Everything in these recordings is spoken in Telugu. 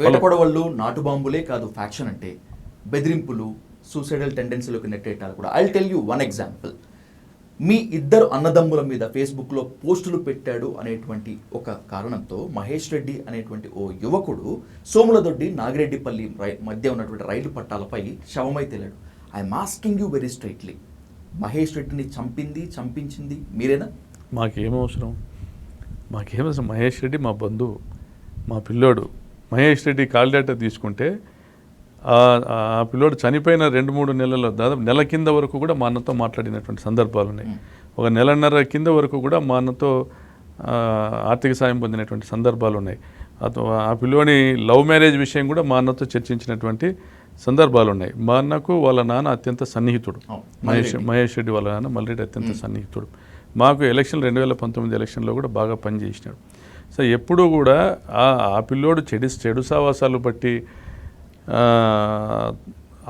వేటకొడవళ్ళు నాటు బాంబులే కాదు ఫ్యాక్షన్ అంటే బెదిరింపులు సూసైడల్ టెండెన్సీలోకి నెట్టేయటాలు కూడా. I tell you one example మీ ఇద్దరు అన్నదమ్ముల మీద ఫేస్బుక్లో పోస్టులు పెట్టాడు అనేటువంటి ఒక కారణంతో మహేష్ రెడ్డి అనేటువంటి ఓ యువకుడు సోములదొడ్డి నాగిరెడ్డిపల్లి రై మధ్య ఉన్నటువంటి రైలు పట్టాలపై శవమై తేలాడు. I'm asking you very straightly Mahesh రెడ్డిని చంపింది చంపించింది మీరేనా? మాకేం అవసరం? మాకేం అవసరం? మహేష్ రెడ్డి మా బంధువు మా పిల్లోడు. మహేష్ రెడ్డి కాల్ డేటా తీసుకుంటే ఆ- పిల్లోడు చనిపోయిన రెండు మూడు నెలల దాదాపు నెల కింద వరకు కూడా మా అన్నతో మాట్లాడినటువంటి సందర్భాలు ఉన్నాయి. ఒక నెలన్నర కింద వరకు కూడా మా అన్నతో ఆర్థిక సాయం పొందినటువంటి సందర్భాలు ఉన్నాయి. ఆ పిల్లోని లవ్ మ్యారేజ్ విషయం కూడా మా అన్నతో చర్చించినటువంటి సందర్భాలు ఉన్నాయి. మా అన్నకు వాళ్ళ నాన్న అత్యంత సన్నిహితుడు. మహేష్ మహేష్ రెడ్డి వాళ్ళ నాన్న మల్రెడ్డి అత్యంత సన్నిహితుడు. మాకు ఎలక్షన్ రెండు వేల పంతొమ్మిది ఎలక్షన్లో కూడా బాగా పనిచేసినాడు. సో ఎప్పుడూ కూడా ఆ ఆ పిల్లోడు చెడు చెడు సావాసాలు బట్టి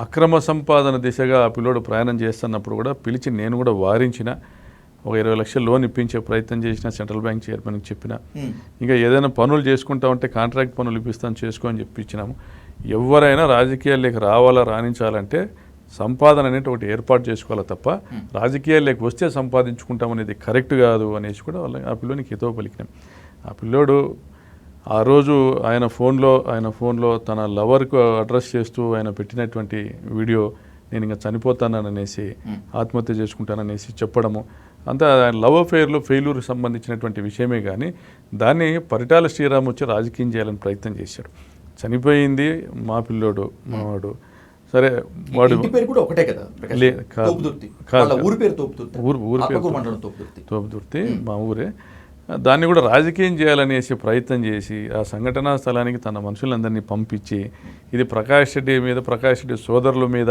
అక్రమ సంపాదన దిశగా ఆ పిల్లోడు ప్రయాణం చేస్తున్నప్పుడు కూడా పిలిచి నేను కూడా వారించిన ఒక ఇరవై లక్షలు లోన్ ఇప్పించే ప్రయత్నం చేసిన సెంట్రల్ బ్యాంక్ చైర్మన్కి చెప్పిన. ఇంకా ఏదైనా పనులు చేసుకుంటా ఉంటే కాంట్రాక్ట్ పనులు ఇప్పిస్తాను చేసుకో అని చెప్పించినాము ఎవరైనా రాజకీయాల్లోకి రావాలా రాణించాలంటే సంపాదన అనేది ఒకటి ఏర్పాటు చేసుకోవాలి తప్ప రాజకీయాల్లోకి వస్తే సంపాదించుకుంటాం అనేది కరెక్ట్ కాదు అనేసి కూడా వాళ్ళ ఆ పిల్లోనికి హితవు పలికినాం. ఆ పిల్లోడు ఆ రోజు ఆయన ఫోన్లో ఆయన ఫోన్లో తన లవర్కు అడ్రస్ చేస్తూ ఆయన పెట్టినటువంటి వీడియో నేను ఇంకా చనిపోతాననేసి ఆత్మహత్య చేసుకుంటాననేసి చెప్పడము. అంతా లవ్ అఫేర్లో ఫెయిల్యూర్కి సంబంధించినటువంటి విషయమే కానీ దాన్ని పరిటాల శ్రీరామ్ వచ్చి రాజకీయం చేయాలని ప్రయత్నం చేశాడు. చనిపోయింది మా పిల్లోడు మావాడు సరే వాడు పేరు కూడా ఒకటే కదా? కాదు. ఊరి పేరు తోపుదుర్తి. మా ఊరే. దాన్ని కూడా రాజకీయం చేయాలనేసి ప్రయత్నం చేసి ఆ సంఘటనా స్థలానికి తన మనుషులందరినీ పంపించి ఇది ప్రకాష్ రెడ్డి మీద ప్రకాష్ రెడ్డి సోదరుల మీద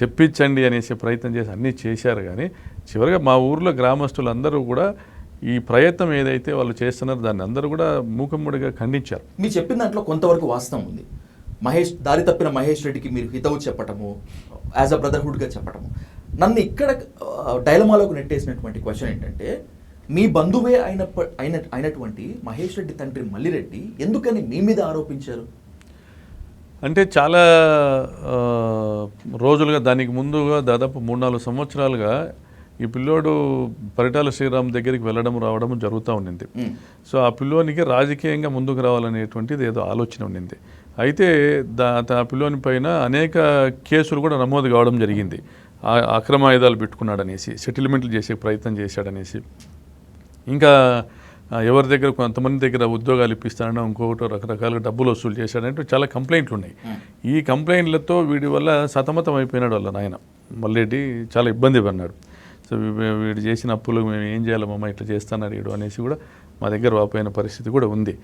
చెప్పించండి అనేసి ప్రయత్నం చేసి అన్నీ చేశారు. కానీ చివరిగా మా ఊర్లో గ్రామస్తులందరూ కూడా ఈ ప్రయత్నం ఏదైతే వాళ్ళు చేస్తున్నారో దాన్ని అందరూ కూడా మూకమ్ముడిగా ఖండించారు. మీరు చెప్పిన దాంట్లో కొంతవరకు వాస్తవం ఉంది. మహేష్ దారి తప్పిన మహేష్ రెడ్డికి మీరు హితవు చెప్పటము యాజ్ అ బ్రదర్హుడ్గా చెప్పటము. నన్ను ఇక్కడ డైలమాలోకి నెట్టేసినటువంటి క్వశ్చన్ ఏంటంటే మీ బంధువే అయిన అయిన అయినటువంటి మహేష్ రెడ్డి తండ్రి మల్లిరెడ్డి ఎందుకని మీ మీద ఆరోపించారు? అంటే చాలా రోజులుగా దానికి ముందుగా దాదాపు మూడు నాలుగు సంవత్సరాలుగా ఈ పిల్లోడు పరిటాల శ్రీరామ్ దగ్గరికి వెళ్ళడం రావడం జరుగుతూ ఉండింది. సో ఆ పిల్లోనికి రాజకీయంగా ముందుకు రావాలనేటువంటిది ఏదో ఆలోచన ఉండింది. అయితే దా ఆ పిల్లోని పైన అనేక కేసులు కూడా నమోదు కావడం జరిగింది. ఆ అక్రమ ఆయుధాలు పెట్టుకున్నాడనేసి సెటిల్మెంట్లు చేసే ప్రయత్నం చేశాడనేసి. ఇంకా ఎవరి దగ్గర కొంతమంది దగ్గర ఉద్యోగాలు ఇప్పిస్తాడనో ఇంకొకటి రకరకాలుగా డబ్బులు వసూలు చేశాడంటే చాలా కంప్లైంట్లు ఉన్నాయి. ఈ కంప్లైంట్లతో వీడి వల్ల సతమతం అయిపోయినాడు వాళ్ళ నాయన. మల్లెడ్డి చాలా ఇబ్బంది పడినాడు సో వీడు చేసిన అప్పులు మేము ఏం చేయాలి మమ్మ ఇట్లా చేస్తాను వీడు అనేసి కూడా మా దగ్గర వాపోయిన పరిస్థితి కూడా ఉంది.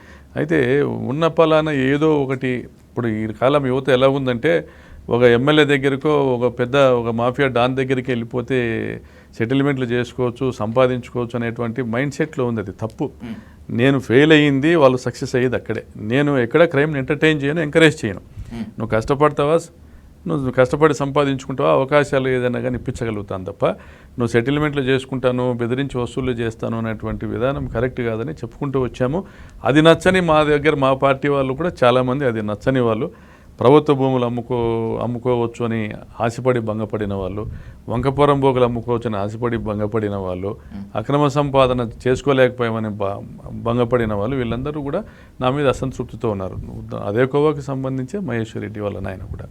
అయితే ఉన్న పలాన ఏదో ఒకటి ఇప్పుడు ఈ కాలం యువత ఎలా ఉందంటే ఒక ఎమ్మెల్యే దగ్గరకో ఒక పెద్ద ఒక మాఫియా డాన్ దగ్గరికి వెళ్ళిపోతే సెటిల్మెంట్లు చేసుకోవచ్చు సంపాదించుకోవచ్చు అనేటువంటి మైండ్ సెట్లో ఉంది అది తప్పు. నేను ఫెయిల్ అయ్యింది వాళ్ళు సక్సెస్ అయ్యేది అక్కడే. నేను ఎక్కడ క్రైమ్ని ఎంటర్టైన్ చేయను ఎంకరేజ్ చేయను. నువ్వు కష్టపడతావా? నువ్వు కష్టపడి సంపాదించుకుంటావా? అవకాశాలు ఏదైనా కానీ ఇప్పించగలుగుతాను తప్ప. నువ్వు సెటిల్మెంట్లు చేసుకుంటాను బెదిరించి వసూలు చేస్తాను అనేటువంటి విధానం కరెక్ట్ కాదని చెప్పుకుంటూ వచ్చాము. అది నచ్చని మా దగ్గర మా పార్టీ వాళ్ళు కూడా చాలామంది అది నచ్చని వాళ్ళు. ప్రభుత్వ భూములు అమ్ముకో అమ్ముకోవచ్చు అని ఆశపడి భంగపడిన వాళ్ళు వంకపురం భోగులు అమ్ముకోవచ్చు అని ఆశపడి భంగపడిన వాళ్ళు అక్రమ సంపాదన చేసుకోలేకపోయామని భంగపడిన వాళ్ళు వీళ్ళందరూ కూడా నా మీద అసంతృప్తితో ఉన్నారు. అదే కోవాకి సంబంధించే మహేశ్వర్ రెడ్డి వాళ్ళ నాయన కూడా.